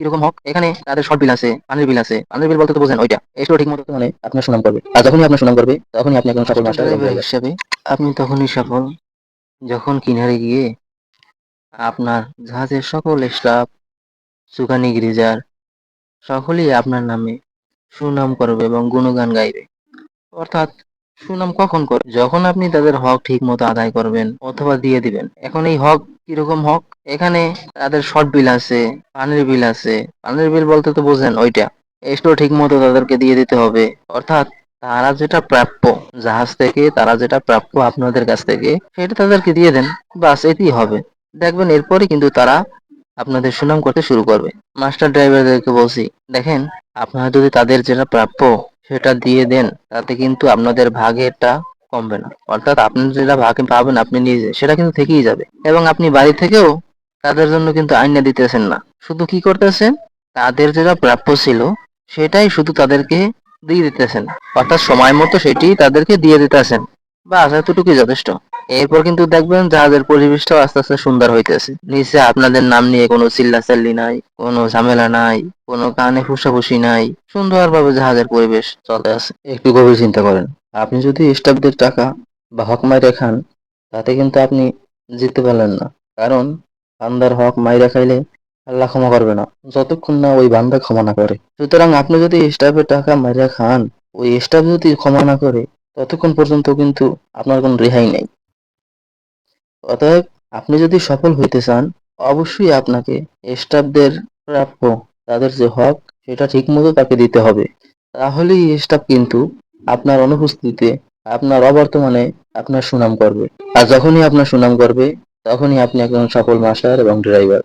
কীরকম হক, এখানে তাদের শর্ট বিল আছে, পানির বিল আছে। পানির বিল বলতে তো বোঝেন, ওইটা। এগুলো ঠিক মতো মানে আপনার সুনাম করবে। আর যখনই আপনার সুনাম করবে, তখনই আপনি একজন সফল মাস্টার হিসাবে, আপনি তখনই সফল। যখন কিনারে গিয়ে আপনার জাহাজের সকল স্টাফ, সুকানি গ্রিজার, সকলেই আপনার নামে সুনাম করবে এবং গুণগান গাইবে। অর্থাৎ সুনাম কখন করে যখন আপনি তাদের হক ঠিক মতো আদায় করবেন অথবা দিয়ে দিবেন। এখন এই হক কীরকম হক? এখানে তাদের শর্ট বিল আছে, পানির বিল আছে। পানির বিল বলতে তো বোঝেন ওইটা। এগুলো ঠিক মতো তাদেরকে দিয়ে দিতে হবে। অর্থাৎ তারা যেটা প্রাপ্য, জাহাজ থেকে তারা যেটা প্রাপ্য আপনাদের কাছ থেকে, সেটা তাদেরকে দিয়ে দেন। বাস, এতেই হবে। দেখবেন এরপরে কিন্তু তারা আপনাদের সুনাম করতে শুরু করবে। মাস্টার ড্রাইভারদেরকে বলছি, দেখেন, আপনারা যদি তাদের যেটা প্রাপ্য, সেটা দিয়ে দেন, তাতে কিন্তু আপনাদের ভাগেরটা কমবে না। অর্থাৎ আপনি যেটা ভাগে পাবেন, আপনি নিজে, সেটা কিন্তু থেকেই যাবে। এবং আপনি বাড়ি থেকেও তাদের জন্য কিন্তু আইনা দিতেছেন না। শুধু কি করতেছেন? তাদের যেটা প্রাপ্য ছিল, সেটাই শুধু তাদেরকে দিয়ে দিতেছেন। অর্থাৎ সময় মতো সেটি তাদেরকে দিয়ে দিতেছেন। বা এতটুকুই যথেষ্ট। এরপর কিন্তু দেখবেন জাহাজের পরিবেশটাও আস্তে আস্তে সুন্দর হইতেছে। নিচে আপনাদের নাম নিয়ে কোনো চিল্লাচাল্লি নাই, কোনো ঝামেলা নাই, কোনো কানে ফুসাফুসি নাই, সুন্দরভাবে জাহাজের পরিবেশ চলে আছে একটু গভীর চিন্তা করেন। আপনি যদি স্টাফদের টাকা বা হক মাইরে খান, তাতে কিন্তু আপনি জিততে পারলেন না। কারণ বান্দার হক মাইরা খাইলে আল্লাহ ক্ষমা করবে না, যতক্ষণ না ওই বান্দা ক্ষমা না করে। সুতরাং আপনি যদি স্টাফের টাকা মাইরা খান, ওই স্টাফ যদি ক্ষমা না করে, ততক্ষণ পর্যন্ত কিন্তু আপনার কোনো রেহাই নেই। অতএব আপনি যদি সফল হইতে চান, অবশ্যই আপনাকে স্টাফদের প্রাপ্য তাদের যে হক, সেটা ঠিকমতো তাকে দিতে হবে। তাহলেই স্টাফ কিন্তু আপনার অনুপস্থিতিতে, আপনার অবর্তমানে আপনার সুনাম করবে। আর যখনই আপনার সুনাম করবে, তখনই আপনি একজন সফল মাস্টার এবং ড্রাইভার।